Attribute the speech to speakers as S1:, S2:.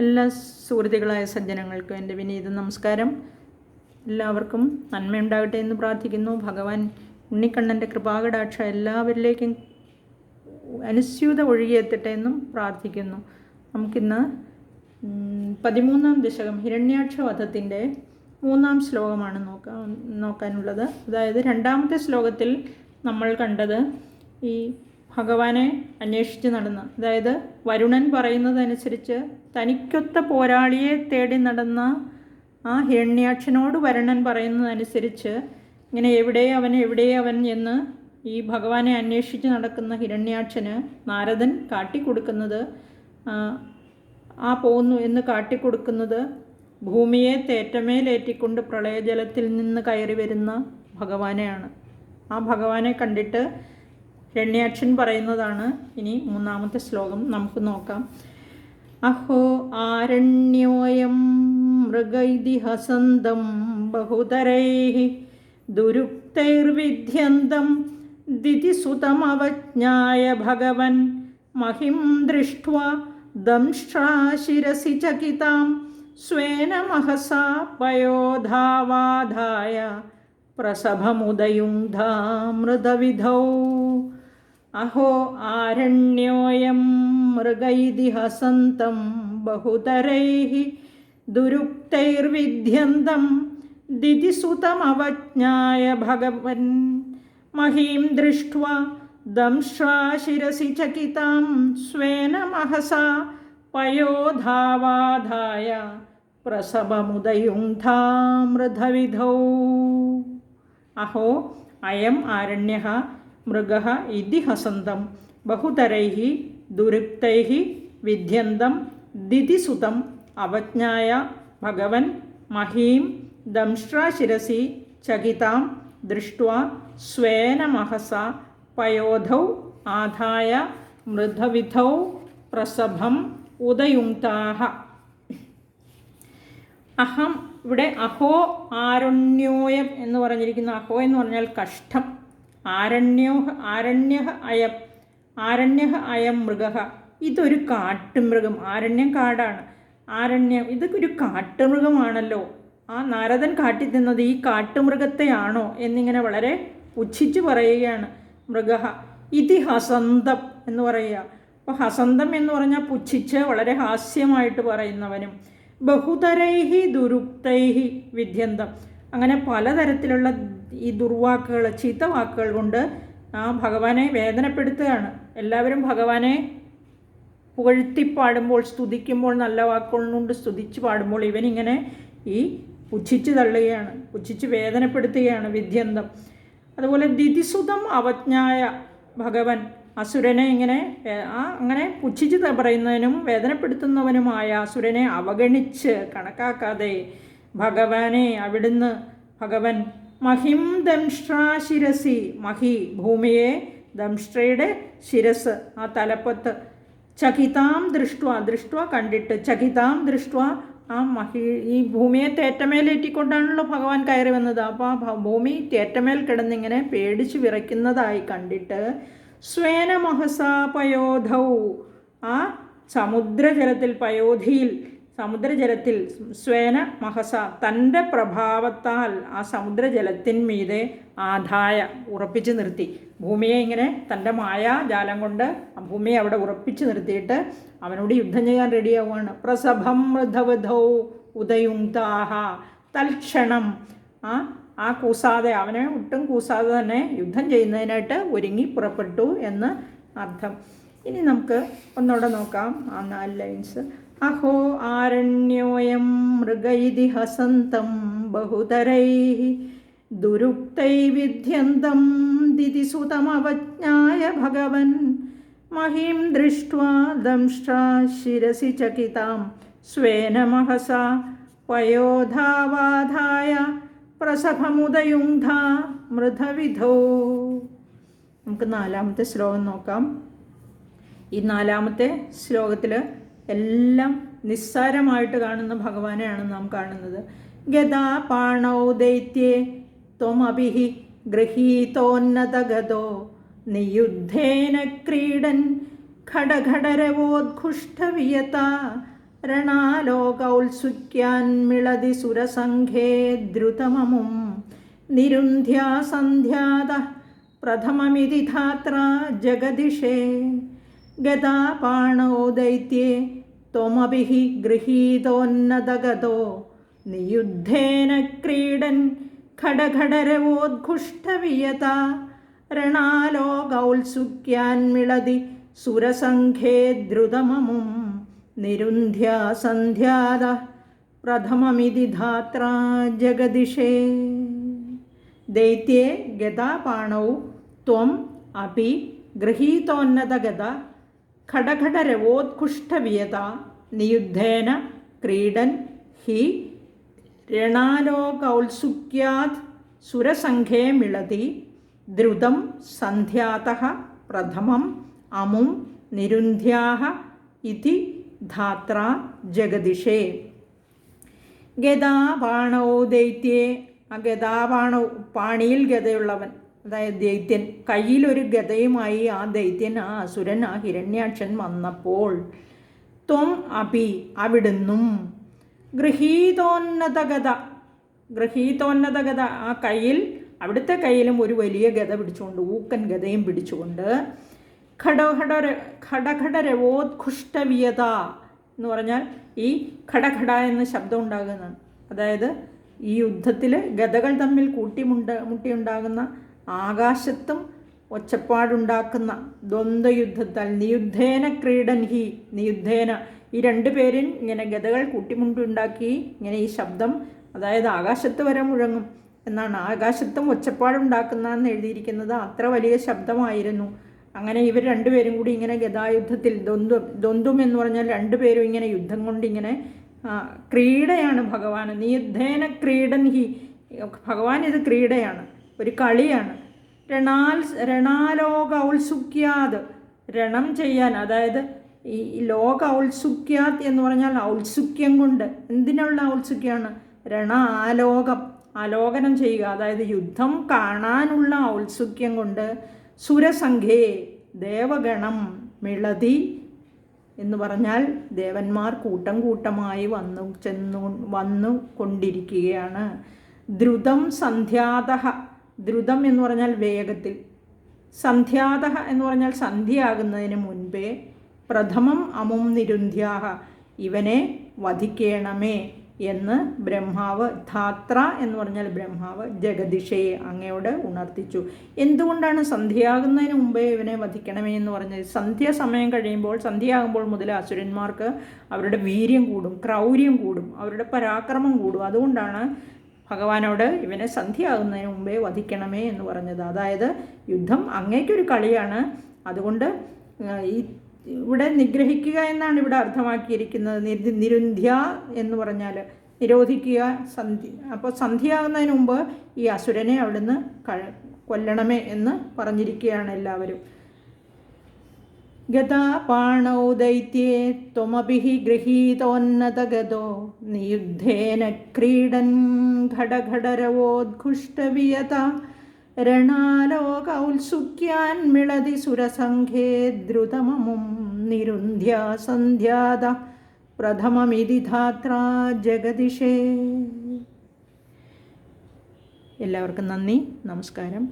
S1: എല്ലാ സുഹൃത്തുക്കളായ സജ്ജനങ്ങൾക്കും എന്റെ വിനീത നമസ്കാരം. എല്ലാവർക്കും നന്മയുണ്ടാകട്ടെ എന്ന് പ്രാർത്ഥിക്കുന്നു. ഭഗവാൻ ഉണ്ണിക്കണ്ണന്റെ കൃപാകടാക്ഷ എല്ലാവരിലേക്കും അനുസ്യൂത ഒഴുകിയെത്തട്ടെ എന്നും പ്രാർത്ഥിക്കുന്നു. നമുക്കിന്ന് പതിമൂന്നാം ദശകം ഹിരണ്യാക്ഷ വധത്തിന്റെ മൂന്നാം ശ്ലോകമാണ് നോക്കാൻ നോക്കാനുള്ളത്. അതായത് രണ്ടാമത്തെ ശ്ലോകത്തിൽ നമ്മൾ കണ്ടത് ഈ ഭഗവാനെ അന്വേഷിച്ച് നടന്ന. അതായത് വരുണൻ പറയുന്നതനുസരിച്ച് തനിക്കൊത്ത പോരാളിയെ തേടി നടന്ന ആ ഹിരണ്യാക്ഷനോട് വരുണൻ പറയുന്നതനുസരിച്ച് ഇങ്ങനെ എവിടെ അവൻ എവിടെ അവൻ എന്ന് ഈ ഭഗവാനെ അന്വേഷിച്ച് നടക്കുന്ന ഹിരണ്യാക്ഷന് നാരദൻ കാട്ടിക്കൊടുക്കുന്നത് ആ, പോകുന്നു എന്ന് കാട്ടിക്കൊടുക്കുന്നത് ഭൂമിയെ തേറ്റമേലേറ്റിക്കൊണ്ട് പ്രളയജലത്തിൽ നിന്ന് കയറി വരുന്ന ഭഗവാനെയാണ്. ആ ഭഗവാനെ കണ്ടിട്ട് രണ്യാക്ഷൻ പറയുന്നതാണ്. ഇനി മൂന്നാമത്തെ ശ്ലോകം നമുക്ക് നോക്കാം. അഹോ ആരണ്യോയം മൃഗൈതിഹസന്തം ബഹുതരൈ ദുരുക്തൈർവിധ്യന്തം ദിതിസുതമവജ്ഞായ ഭഗവൻ മഹിം ദൃഷ്ട്വാ ദംഷ്ട്രാശിരസി ചകിതാം സ്വേന മഹസാ പയോധാവാധായ പ്രസഭമുദയുങ്ധാമൃതവിധൗ അഹോ ആരണ്യോയം മൃഗൈതിഹസന്തം ബഹുതരൈः ദുരുക്തൈർവിധ്യന്തം ദിതിസുതമവജ്ഞായ ഭഗവൻ മഹീം ദൃഷ്ട്വാ ദംശ്രാശിരസി ചകിതാം സ്വേന മഹസാ പയോധാവാധായ പ്രസവമുദയുങ്ധാമൃതവിധൗ അഹോ അയം ആരണ്യ മൃഗ ഇതി ഹസന്തം. ബഹുതരൈ ദുരുക്തൈ വിദ്യന്തം. ദിതിസുതം അവജ്ഞായ ഭഗവൻ മഹീം. ദംഷ്ട്രാശിരസി ചകിതാം. ദൃഷ്ട്വാ സ്വേന മഹസ പയോധൗ ആധായ മൃദവിധൗ പ്രസഭം ഉദയുക്താഹ അഹം ഇവിടെ അഹോ ആരുണ്യോയം എന്ന് പറഞ്ഞിരിക്കുന്ന. അഹോ എന്ന് പറഞ്ഞാൽ കഷ്ടം. ആരണ്യോ ആരണ്യ അയം ആരണ്യ അയം മൃഗ. ഇതൊരു കാട്ടുമൃഗം ആരണ്യം കാടാണ്. ആരണ്യം ഇതൊക്കെ ഒരു കാട്ടുമൃഗമാണല്ലോ. ആ നാരദൻ കാട്ടി തിന്നത് ഈ കാട്ടുമൃഗത്തെയാണോ എന്നിങ്ങനെ വളരെ പുച്ഛിച്ച് പറയുകയാണ്. മൃഗ ഇതി ഹസന്തം എന്ന് പറയുക. അപ്പോൾ ഹസന്തം എന്ന് പറഞ്ഞാൽ പുച്ഛിച്ച് വളരെ ഹാസ്യമായിട്ട് പറയുന്നവനും. ബഹുതരൈഹി ദുരുക്തൈഹി വിദ്യന്തം. അങ്ങനെ പലതരത്തിലുള്ള ഈ ദുർവാക്കുകൾ ചീത്ത വാക്കുകൾ കൊണ്ട് ആ ഭഗവാനെ വേദനപ്പെടുത്തുകയാണ്. എല്ലാവരും ഭഗവാനെ പുകഴ്ത്തി പാടുമ്പോൾ സ്തുതിക്കുമ്പോൾ നല്ല വാക്കുകൾ കൊണ്ട് സ്തുതിച്ച് പാടുമ്പോൾ ഇവനിങ്ങനെ ഈ പുച്ഛിച്ച് തള്ളുകയാണ് പുച്ഛിച്ച് വേദനപ്പെടുത്തുകയാണ് വിദ്യന്തം. അതുപോലെ ദിതിസുതം അവജ്ഞായ ഭഗവൻ അസുരനെ ഇങ്ങനെ ആ അങ്ങനെ പുച്ഛിച്ച് പറയുന്നതിനും വേദനപ്പെടുത്തുന്നവനുമായ അസുരനെ അവഗണിച്ച് കണക്കാക്കാതെ ഭഗവാനെ അവിടുന്ന് ഭഗവൻ മഹിം ദംഷ്ട്രാശിരസി. മഹി ഭൂമിയെ ദംഷ്ട്രയുടെ ശിരസ്. ആ തലപ്പത്ത് ചകിതാം ദൃഷ്ട ദൃഷ്ട കണ്ടിട്ട് ചകിതാം ദൃഷ്ട ആ മഹി ഈ ഭൂമിയെ തേറ്റമേലേറ്റിക്കൊണ്ടാണല്ലോ ഭഗവാൻ കയറി വന്നത്. അപ്പോൾ ആ ഭൂമി തേറ്റമേൽ കിടന്നിങ്ങനെ പേടിച്ച് വിറയ്ക്കുന്നതായി കണ്ടിട്ട് സ്വേന മഹസാ പയോധൗ. ആ സമുദ്രജലത്തിൽ പയോധിയിൽ സമുദ്രജലത്തിൽ സ്വേന മഹസ തന്റെ പ്രഭാവത്താൽ ആ സമുദ്രജലത്തിന്മീതെ ആധായ ഉറപ്പിച്ചു നിർത്തി. ഭൂമിയെ ഇങ്ങനെ തന്റെ മായാജാലം കൊണ്ട് ഭൂമിയെ അവിടെ ഉറപ്പിച്ചു നിർത്തിയിട്ട് അവനോട് യുദ്ധം ചെയ്യാൻ റെഡിയാവുകയാണ്. പ്രസഭം മൃധവധൗ ഉദയുങ്താഹ തൽക്ഷണം ആ ആ കൂസാതെ അവനെ ഒട്ടും കൂസാതെ തന്നെ യുദ്ധം ചെയ്യുന്നതിനായിട്ട് ഒരുങ്ങി പുറപ്പെട്ടു എന്ന് അർത്ഥം. ഇനി നമുക്ക് ഒന്നുകൂടെ നോക്കാം. ആ നാല് ലൈൻസ് അഹോ ആരണ്യോയം മൃഗൈതി ഹസന്തം ബഹുതരൈ ദുരുക്തൈ വിദ്യന്തം ദിതിസുതമവജ്ഞായ ഭഗവൻ മഹീം ദൃഷ്ട്വാ ദംഷ്ട്രാ ശിരസി ചകിതാം സ്വേന മഹസ പയോധാവാധായ പ്രസഭമുദയുങ്ധ മൃധവിധോ. നമുക്ക് നാലാമത്തെ ശ്ലോകം നോക്കാം. ഈ നാലാമത്തെ ശ്ലോകത്തിൽ എല്ലാം നിസ്സാരമായിട്ട് കാണുന്ന ഭഗവാനെയാണ് നാം കാണുന്നത്. ഗതാ പാണോ ദൈത്യേ ത്വമഭിഹി ഗൃഹീതോന്നതഗതോ നിയുദ്ധേന ക്രീഡൻ ഖടഖടരവോദ്ഘുഷ്ടവിയത രണാലോകൗത്സുക്യാൻമിളതി സുരസംഘേ ദ്രുതമമും നിരുന്ധ്യാസന്ധ്യാത പ്രഥമമിതി ധാത്ര ജഗദിഷേ. ഗതാപാണോ ദൈത്യേ ത്വമപി ഗൃഹീതോന്നതഗതോ. നിയുദ്ധേന ക്രീഡൻ ഘടഘടരവോദ്ഘുഷ്ടവിയത. രണാലോകൗത്സുക്യാൻമിളതി സുരസംഘേ ദ്രുതമമും നിരുന്ധ്യാസന്ധ്യാത പ്രഥമമിതി ധാത്ര ജഗദിഷേ. ദൈത്യേ ഗതാപാണൗ ത്വം അപി ഗൃഹീതോന്നതഗത ഖടഖടരവോത്കുഷ്ഠവിയത നിയുദ്ധേന ക്രീഡൻ ഹി രണാലോകൗത്സുക്യാത് സുരസംഘേ മിളതി ദ്രുതം സന്ധ്യാത പ്രഥമം അമും നിരുന്ധ്യാഹ ഇതി ധാത്ര ജഗദിഷേ. ഗതാപാണോ ദൈത്യേ ആ ഗതാപാണോ പാണിയിൽ ഗതയുള്ളവൻ അതായത് ദൈത്യൻ കയ്യിലൊരു ഗതയുമായി ആ ദൈത്യൻ ആ അസുരൻ ആ ഹിരണ്യാക്ഷൻ വന്നപ്പോൾ ത്വം അപി അവിടുന്നും ഗൃഹീതോന്നതഗത ഗൃഹീതോന്നതഗത ആ കയ്യിൽ അവിടുത്തെ കയ്യിലും ഒരു വലിയ ഗത പിടിച്ചുകൊണ്ട് ഊക്കൻ ഗതയും പിടിച്ചുകൊണ്ട് ഘടഘട ഘടഘടരവോത്കുഷ്ടവ്യത എന്ന് പറഞ്ഞാൽ ഈ ഘടഘട എന്ന ശബ്ദം ഉണ്ടാകുന്നതാണ് അതായത് ഈ യുദ്ധത്തിൽ ഗതകൾ തമ്മിൽ കൂട്ടിമുണ്ട മുട്ടിയുണ്ടാകുന്ന ആകാശത്തും ഒച്ചപ്പാടുണ്ടാക്കുന്ന ദ്വന്ദ്വയുദ്ധത്താൽ നിയുദ്ധേന ക്രീഡൻ ഹി നിയുദ്ധേന. ഈ രണ്ടു പേരും ഇങ്ങനെ ഗതകൾ കൂട്ടിമുണ്ടുണ്ടാക്കി ഇങ്ങനെ ഈ ശബ്ദം അതായത് ആകാശത്ത് വരെ മുഴങ്ങും എന്നാണ്. ആകാശത്തും ഒച്ചപ്പാടുണ്ടാക്കുന്നതെന്ന് എഴുതിയിരിക്കുന്നത് അത്ര വലിയ ശബ്ദമായിരുന്നു. അങ്ങനെ ഇവർ രണ്ടുപേരും കൂടി ഇങ്ങനെ ഗതായുദ്ധത്തിൽ ദ്വന്ദ്വം ദ്വന്ദ്വം എന്ന് പറഞ്ഞാൽ രണ്ടുപേരും ഇങ്ങനെ യുദ്ധം കൊണ്ട് ഇങ്ങനെ ക്രീഡയാണ് ഭഗവാൻ നിയുദ്ധേന ക്രീഡൻ ഹി ഭഗവാൻ ഇത് ക്രീഡയാണ്. ഒരു കളിയാണ്. രണാൽ രണാലോക ഔത്സുക്യാത് രണം ചെയ്യാൻ അതായത് ഈ ലോക ഔത്സുക്യാത് എന്ന് പറഞ്ഞാൽ ഔത്സുക്യം കൊണ്ട് എന്തിനുള്ള ഔത്സുക്യമാണ് രണ ആലോകം ആലോകനം ചെയ്യുക. അതായത് യുദ്ധം കാണാനുള്ള ഔത്സുക്യം കൊണ്ട് സുരസംഘേ ദേവഗണം മിളതി എന്ന് പറഞ്ഞാൽ ദേവന്മാർ കൂട്ടം കൂട്ടമായി വന്നു ചെന്നു വന്നു കൊണ്ടിരിക്കുകയാണ്. ദ്രുതം സന്ധ്യാത ദ്രുതം എന്ന് പറഞ്ഞാൽ വേഗത്തിൽ. സന്ധ്യാത എന്ന് പറഞ്ഞാൽ സന്ധ്യയാകുന്നതിന് മുൻപേ പ്രഥമം അമും നിരുന്ധ്യാഹ ഇവനെ വധിക്കണമേ എന്ന് ബ്രഹ്മാവ് ധാത്ര എന്ന് പറഞ്ഞാൽ ബ്രഹ്മാവ് ജഗദിഷയെ അങ്ങയോട് ഉണർത്തിച്ചു. എന്തുകൊണ്ടാണ് സന്ധ്യയാകുന്നതിന് മുമ്പേ ഇവനെ വധിക്കണമേ എന്ന് പറഞ്ഞത്? സന്ധ്യ സമയം കഴിയുമ്പോൾ സന്ധ്യയാകുമ്പോൾ മുതൽ അസുരന്മാർക്ക് അവരുടെ വീര്യം കൂടും ക്രൗര്യം കൂടും അവരുടെ പരാക്രമം കൂടും. അതുകൊണ്ടാണ് ഭഗവാനോട് ഇവനെ സന്ധ്യയാകുന്നതിന് മുമ്പേ വധിക്കണമേ എന്ന് പറഞ്ഞത്. അതായത് യുദ്ധം അങ്ങേക്കൊരു കളിയാണ്. അതുകൊണ്ട് ഈ ഇവിടെ നിഗ്രഹിക്കുക എന്നാണ് ഇവിടെ അർത്ഥമാക്കിയിരിക്കുന്നത്. നിരുന്ധ്യ എന്ന് പറഞ്ഞാൽ നിരോധിക്കുക സന്ധി അപ്പോൾ സന്ധ്യയാകുന്നതിന് മുമ്പ് ഈ അസുരനെ അവിടുന്ന് കൊല്ലണമേ എന്ന് പറഞ്ഞിരിക്കുകയാണ് എല്ലാവരും. ഗതാപാണൗ ദൈത്യേ त्वमभिः ഗൃഹീതോന്നതഗതോ നിയുദ്ധേന ക്രീഡൻ ഘടഘടരവോദ്ഘുഷ്ടവിയത രണാലോകൗത്സുക്യാൻമിളതി സുരസംഘേ ദ്രുതമമും നിരുന്ധ്യ സന്ധ്യാത പ്രഥമമിതി ധാത്ര ജഗതിഷേ എല്ലാവർക്കും നന്ദി നമസ്കാരം.